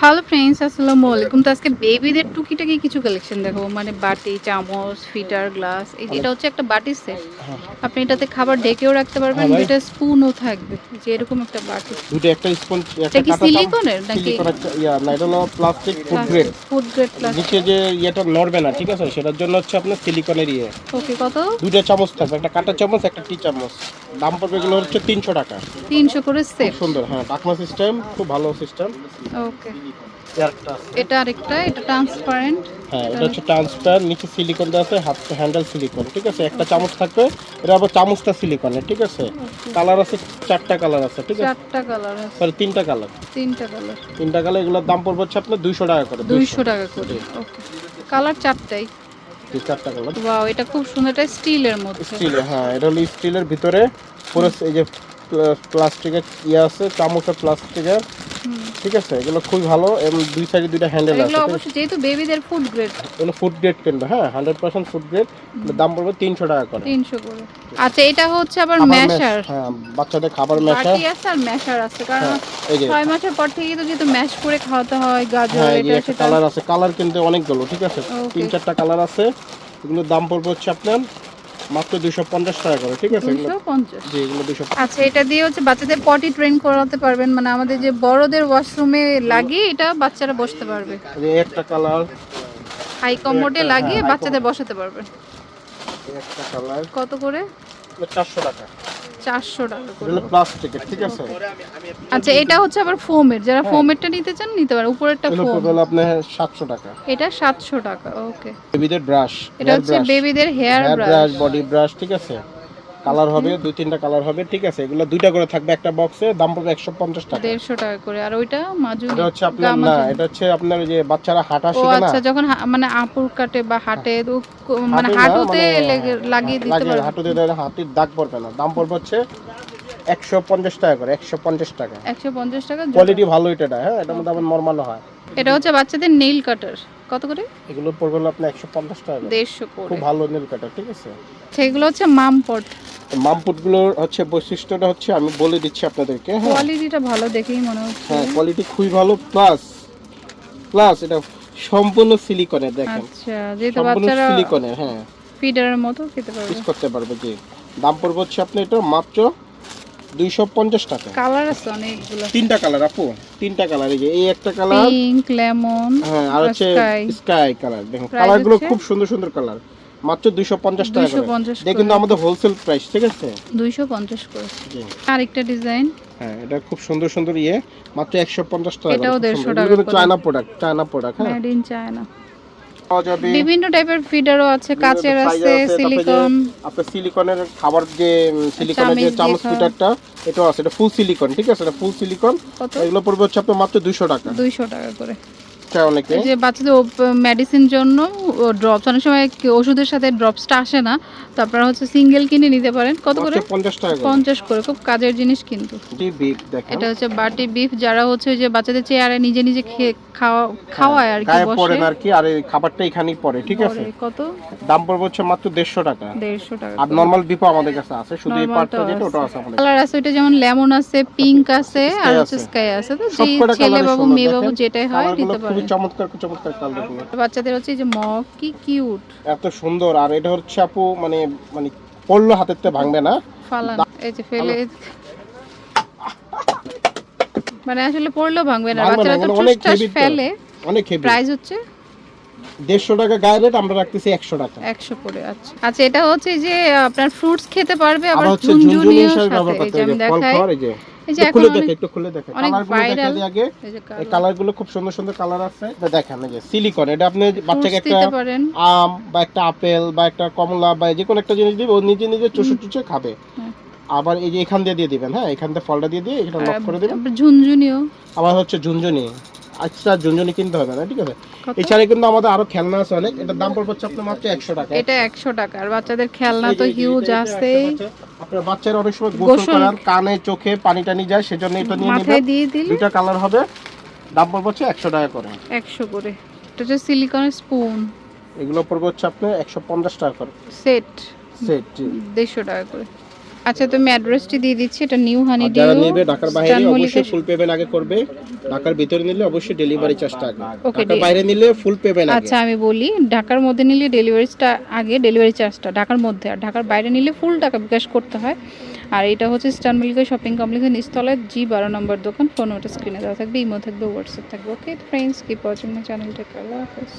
Hello friends আসসালামু আলাইকুম। তো আজকে বেবিদের টুকিটাকি কিছু কালেকশন দেখো। মানে বাটি চামচ ফিটার গ্লাস এটা হচ্ছে একটা বাটি সেট হ্যাঁ। আপনি এটাতে খাবার ডেকেও রাখতে পারবেন হ্যাঁ ভাই। দুইটা স্পুনও থাকবে যে এরকম একটা বাটি। দুটো একটা স্পঞ্জ এটা একটা কি সিলিকনের নাকি? ইয়া এটা হলো plastic food grade food grade plus নিচে যে ইয়েটা নড়বে না ঠিক আছে? সেটার জন্য হচ্ছে আপনার সিলিকনের ইয়ে। ওকে কত? দুটো চামচ থাকবে একটা কাঁটা চামচ একটা টি চামচ। দাম পড়বে এগুলো হচ্ছে তিনশো টাকা। তিনশো করে খুব সেট সুন্দর হ্যাঁ টাকমা সিস্টেম খুব ভালো সিস্টেম ওকে এটা আরেকটা এটা ট্রান্সপারেন্ট হ্যাঁ এটা হচ্ছে ট্রান্সপার নিচে সিলিকন দেওয়া আছে হাত হ্যান্ডেল সিলিকন ঠিক আছে? একটা চামচ থাকবে এটা আবার চামচটা সিলিকনের ঠিক আছে? কালার আছে চারটা কালার আছে ঠিক আছে? চারটা কালার আছে। সরি তিনটা কালার তিনটা কালার তিনটা কালার এগুলোর দাম পড়বে হচ্ছে আপনার দুইশো টাকা করে দুইশো। টাকা করে ওকে কালার চারটাই। চারটা কালার ওয়াও এটা খুব সুন্দর এটা স্টিলের মধ্যে। হ্যাঁ এটা হলো স্টিলের ভিতরে পুরো এই যে প্লাস্টিকের ইয়ে আছে চামচের প্লাস্টিকের। হুম। ঠিক আছে? এগুলো খুব ভালো এবং দুই সাইডে দুইটা হ্যান্ডেল আছে এগুলো অবশ্যই যেহেতু বেবিদের ফুড গ্রেড এগুলো ফুড গ্রেড কিনবে হ্যাঁ হান্ড্রেড পার্সেন্ট ফুড গ্রেড দাম পড়বে তিনশো টাকা করে। তিনশো করে। আচ্ছা এটা হচ্ছে আবার ম্যাশার হ্যাঁ বাচ্চাদের খাবার ম্যাশার বাটি আছে আর ম্যাশার আছে কারণ হ্যাঁ এই যে ছয় মাসের পর থেকে তো যেহেতু ম্যাশ করে খাওয়াতে হয় গাজর হ্যাঁ এটা সেটা। কালার আছে কালার কিন্তু অনেকগুলো ঠিক আছে? তিন চারটা কালার আছে এগুলোর দাম পড়বে হচ্ছে আপনার মাত্র দুইশো পঞ্চাশ টাকা করে ঠিক আছে? এগুলো দুইশো পঞ্চাশ। জি এগুলো 250 আচ্ছা এটা দিয়ে হচ্ছে বাচ্চাদের পটি ট্রেন করাতে পারবেন। মানে আমাদের যে বড়দের ওয়াশরুমে লাগিয়ে এটা বাচ্চারা বসতে পারবে। এই একটা কালার হাই কমোডে লাগিয়ে বাচ্চাদের বসাতে পারবে। একটা কালার কত করে? চারশো টাকা। চারশো টাকা করে। প্লাস্টিকের ঠিক আছে? আচ্ছা এটা হচ্ছে আবার ফোমের। যারা ফোমেরটা নিতে চান নিতে পারেন। উপরেরটা ফোম। হলো আপনার সাতশো টাকা। এটা সাতশো টাকা ওকে বেবিদের ব্রাশ এটা হচ্ছে বেবিদের হেয়ার ব্রাশ বডি ব্রাশ ঠিক আছে? কালার হবে দুই তিনটা কালার হবে ঠিক আছে? এগুলো দুইটা করে থাকবে একটা বক্সে দাম পড়বে একশো পঞ্চাশ টাকা। দেড়শো টাকা করে। আর ওইটা মাজুলি এটা হচ্ছে আপনার না এটা হচ্ছে আপনার যে বাচ্চারা হাঁটা শিখে না আচ্ছা যখন মানে আপুর কাটে বা হাটে মানে হাঁটু না, হাঁটুতে মানে লাগিয়ে দিতে পারবে? হাঁটুতে দেয় হাতির দাগ পড়বে না। দাম পড়বে হচ্ছে একশো পঞ্চাশ টাকা করে একশো পঞ্চাশ টাকা। একশো পঞ্চাশ টাকা জোড়া। কোয়ালিটি ভালো এটা হ্যাঁ? এটার মধ্যে আবার নর্মাল হয়। এটা হচ্ছে বাচ্চাদের নেইল কাটার কত করে? এগুলো পড়বে হলো আপনার একশো পঞ্চাশ টাকা করে। দেড়শো করে। খুব ভালো নীল কাটা ঠিক আছে? সেগুলো হচ্ছে মাম পট মামপুটগুলোর হচ্ছে বৈশিষ্ট্যটা হচ্ছে আমি বলে দিচ্ছি আপনাদেরকে হ্যাঁ। কোয়ালিটিটা ভালো দেখেই মনে হচ্ছে। হ্যাঁ কোয়ালিটি খুবই ভালো প্লাস প্লাস এটা সম্পূর্ণ সিলিকনের দেখেন। আচ্ছা যেহেতু বাচ্চারা সিলিকনের হ্যাঁ। ফিডারের মতো খেতে পারবে। ইউজ করতে পারবে জি। দাম পড়বে হচ্ছে আপনি এটা মাত্র দুইশো পঞ্চাশ টাকা। কালার আছে অনেকগুলো। তিনটা কালার আপু তিনটা কালার এই যে এই একটা কালার পিঙ্ক লেমন হ্যাঁ আর হচ্ছে স্কাই কালার দেখুন কালারগুলো খুব সুন্দর সুন্দর কালার মাত্র দুইশো পঞ্চাশ টাকা 250 এটা কিন্তু আমাদের হোলসেল প্রাইস ঠিক আছে? দুইশো পঞ্চাশ করে। জি। আরেকটা ডিজাইন হ্যাঁ এটা খুব সুন্দর সুন্দর ইয়ে মাত্র একশো পঞ্চাশ টাকা এটাও 150 টাকা চায়না প্রোডাক্ট চায়না প্রোডাক্ট হ্যাঁ। মেড ইন চায়না বিভিন্ন টাইপের ফিডারও আছে কাচের আছে সিলিকন আপনার সিলিকনের খাবার যে সিলিকনের যে চামচ দিয়ে ফিটারটা এটাও আছে এটা ফুল সিলিকন ঠিক আছে? এটা ফুল সিলিকন এগুলো পড়বে হচ্ছে আপনার মাত্র দুইশো টাকা। দুইশো টাকা করে। অনেকে? যে বাচ্চাদের মেডিসিন জন্য ড্রপস অনেক সময় ওষুধের সাথে ড্রপসটা আসে না তো আপনারা হচ্ছে সিঙ্গেল কিনে নিতে পারেন। কত করে? মাত্র পঞ্চাশ টাকা করে। পঞ্চাশ করে খুব কাজের জিনিস কিন্তু। দেখেন। এটা হচ্ছে বাটি বিফ যারা হচ্ছে যে বাচ্চাদের চেয়ারে নিজে নিজে খাওয়া খাওয়ায় আর কি পড়ে আর কি আর এই খাবারটা এখানেই পড়ে ঠিক আছে? কত? দাম পড়বে হচ্ছে মাত্র দেড়শো টাকা। দেড়শো টাকা আর নর্মাল বিপো আমাদের কাছে আছে শুধু এই পার্টটা যেটা ওটা আছে আমাদের কালার আছে ওইটা যেমন লেমন আছে পিঙ্ক আছে আর হচ্ছে স্কাই আছে তো যে ছেলে বাবু মেয়ে বাবু যেটাই হয় দিতে পারে। চমৎকার চমৎকার কালারগুলো বাচ্চাদের হচ্ছে যে মগ কি কিউট। এত সুন্দর আর এটা হচ্ছে আপু মানে মানে পড়ল হাতের তে ভাঙবে না। ফালান এই যে ফেলে মানে আসলে পড়লেও ভাঙবে না বাচ্চারা তো অনেক টুসটাস ফেলে। অনেক হেভি প্রাইস হচ্ছে? দেড়শো টাকা গায়ে রেট আমরা রাখতেছি একশো টাকা। একশো করে আচ্ছা। আচ্ছা এটা হচ্ছে যে আপনার ফ্রুটস খেতে পারবে আবার ঝুনঝুনিও সাথে। এই যে আমি দেখাই। এই যে এই যে একটু এখন দেখে একটু খুলে দেখে। কালারগুলো দেখে দিই আগে। এই কালারগুলো খুব সুন্দর সুন্দর কালার আছে। এটা দেখেন এই যে সিলিকন এটা আপনি বাচ্চাকে একটা আম বা একটা আপেল বা একটা কমলা বা যে কোনো একটা জিনিস দিবে ও নিজে নিজে চুষে চুষে খাবে। আবার এই যে এখান দিয়ে দিয়ে দিবেন হ্যাঁ? এখান থেকে ফলটা দিয়ে দিয়ে এটা লক করে দিবেন। ঝুনঝুনিও। আবার হচ্ছে ঝুনঝুনি। আচ্ছা ঝুনঝুনি কিনতে হবে না ঠিক আছে? এছাড়া কিন্তু আমাদের আরও খেলনা আছে অনেক। এটার দাম পড়বে হচ্ছে আপনার মাত্র একশো টাকা। এটা একশো টাকা আর বাচ্চাদের খেলনা তো হিউজ আছে। আপনার বাচ্চারা অনেক সময় গোসল করার কানে চোখে পানি টানি যায় সেজন্য এটা নিয়ে মাথায় দিয়ে দিলে? দুইটা কালার হবে। দাম পড়বে হচ্ছে একশো টাকা করে। একশো করে। এটা হচ্ছে সিলিকনের স্পুন এগুলো পড়বে হচ্ছে আপনার একশো পঞ্চাশ টাকা করে। সেট সেট দেড়শো টাকা করে। আচ্ছা তুমি অ্যাড্রেসটি দিয়ে দিচ্ছি এটা নিউ হানি ডিউ যারা নেবে ঢাকার বাইরে অবশ্যই ফুল পেমেন্ট আগে করবে। ঢাকার ভিতরে নিলে অবশ্যই ডেলিভারি চার্জটা আগে। ঢাকার বাইরে নিলে ফুল পেমেন্ট আগে। আচ্ছা আমি বলি ঢাকার মধ্যে নিলে ডেলিভারিটা আগে ডেলিভারি চার্জটা ঢাকার মধ্যে। আর ঢাকার বাইরে নিলে ফুল টাকা বিকাশ করতে হয়। আর এটা হচ্ছে স্টান মল্লিকা শপিং কমপ্লেক্সের নিচতলায় জি বারো নম্বর দোকান। ফোন ওটা স্ক্রিনে দেওয়া থাকবে ইমো থাকবে হোয়াটসঅ্যাপ থাকবে। Okay friends keep watching my channel tech আল্লাহ হাফেজ।